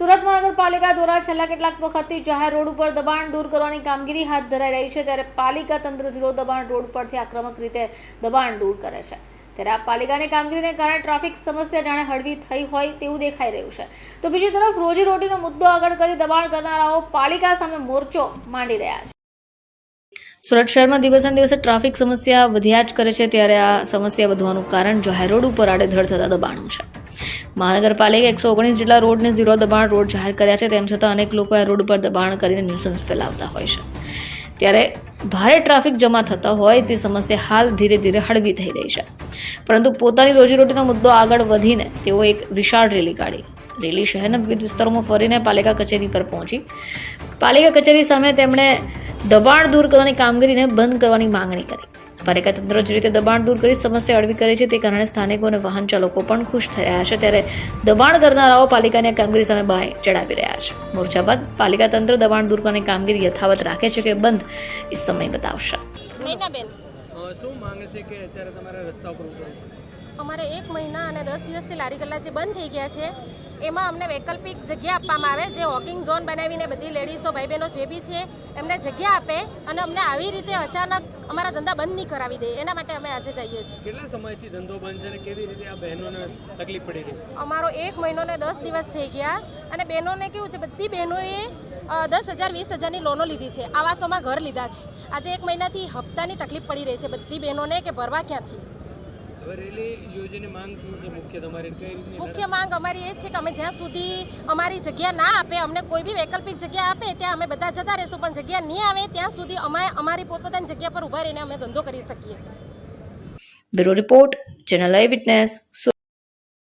સુરત મહાનગરપાલિકા દ્વારા છેલ્લા કેટલાક વખતથી જાહેર રોડ ઉપર દબાણ દૂર કરવાની કામગીરી હાથ ધરાઈ રહી છે, ત્યારે પાલિકા તંત્ર ઝીરો દબાણ રોડ પરથી આક્રમક રીતે દબાણ દૂર કરે છે. ત્યારે આ પાલિકાની કામગીરીને કારણે ટ્રાફિક સમસ્યા જાણે હળવી થઈ હોય તેવું દેખાઈ રહ્યું છે. તો બીજી તરફ રોજીરોટીનો મુદ્દો આગળ કરી દબાણ કરનારાઓ પાલિકા સામે મોરચો માંડી રહ્યા છે. સુરત શહેરમાં દિવસે દિવસે ટ્રાફિક સમસ્યા વધ્યા જ કરે છે, ત્યારે આ સમસ્યા વધવાનું કારણ જાહેર રોડ ઉપર આડેધડ થતા દબાણો છે. મહાનગરપાલિકા એકસો ઓગણીસ જેટલા રોડને ઝીરો દબાણ રોડ જાહેર કર્યા છે. તેમ છતાં અનેક લોકો આ રોડ પર દબાણ કરીને ન્યુસન્સ ફેલાવતા હોય છે. ત્યારે ભારે ટ્રાફિક જમા થતા હોય તે સમસ્યા હાલ ધીરે ધીરે હળવી થઈ રહી છે. પરંતુ પોતાની રોજીરોટીનો મુદ્દો આગળ વધીને તેઓ એક વિશાળ રેલી કાઢી. રેલી શહેરના વિવિધ વિસ્તારોમાં ફરીને પાલિકા કચેરી પર પહોંચી. પાલિકા કચેરી સામે તેમણે દબાણ દૂર કરવાની કામગીરીને બંધ કરવાની માંગણી કરી. પાલિકા તંત્ર જે રીતે દબાણ દૂર કરી સમસ્યા હળવી કરે છે તે કારણે સ્થાનિકો અને વાહન ચાલકો પણ ખુશ થઈ રહ્યા છે. ત્યારે દબાણ કરનારાઓ પાલિકાની કામગીરી સામે બાય ચડાવી રહ્યા છે. મોરચા બાદ પાલિકા તંત્ર દબાણ દૂર કરવાની કામગીરી યથાવત રાખે છે કે બંધ એ સમય બતાવશે. શું માંગે છે કે અત્યારે તમારે રસ્તા ઉપર અમારે એક મહિના અને દસ દિવસથી લારી ગલ્લા જે બંધ થઈ ગયા છે એમાં અમને વૈકલ્પિક જગ્યા આપવામાં આવે જે વોકિંગ ઝોન બનાવીને બધી લેડીઝો ભાઈ બહેનો જે બી છે એમને જગ્યા આપે અને અમને આવી રીતે અચાનક અમારા ધંધા બંધ નહીં કરાવી દે. એના માટે અમે આજે જઈએ છીએ. કેટલા સમયથી ધંધો બંધ છે અને કેવી રીતે આ બહેનોને તકલીફ પડી રહી અમારો એક મહિનો ને દસ દિવસ થઈ ગયા અને બહેનોને કેવું છે બધી બહેનોએ દસ હજાર વીસ હજારની લોનો લીધી છે. આવાસોમાં ઘર લીધા છે. આજે એક મહિનાથી હપ્તાની તકલીફ પડી રહી છે બધી બહેનોને કે ભરવા ક્યાંથી? મુખ્ય માંગ અમારી એ જ છે કે અમે જ્યાં સુધી અમારી જગ્યા ના આપે અમને કોઈ બી વૈકલ્પિક જગ્યા આપે ત્યાં અમે બધા જતા રહીશું. પણ જગ્યા નહીં આવે ત્યાં સુધી અમે અમારી પોતપોતાની જગ્યા પર ઊભા રહીને અમે ધંધો કરી શકીએ. Bureau report channel eye witness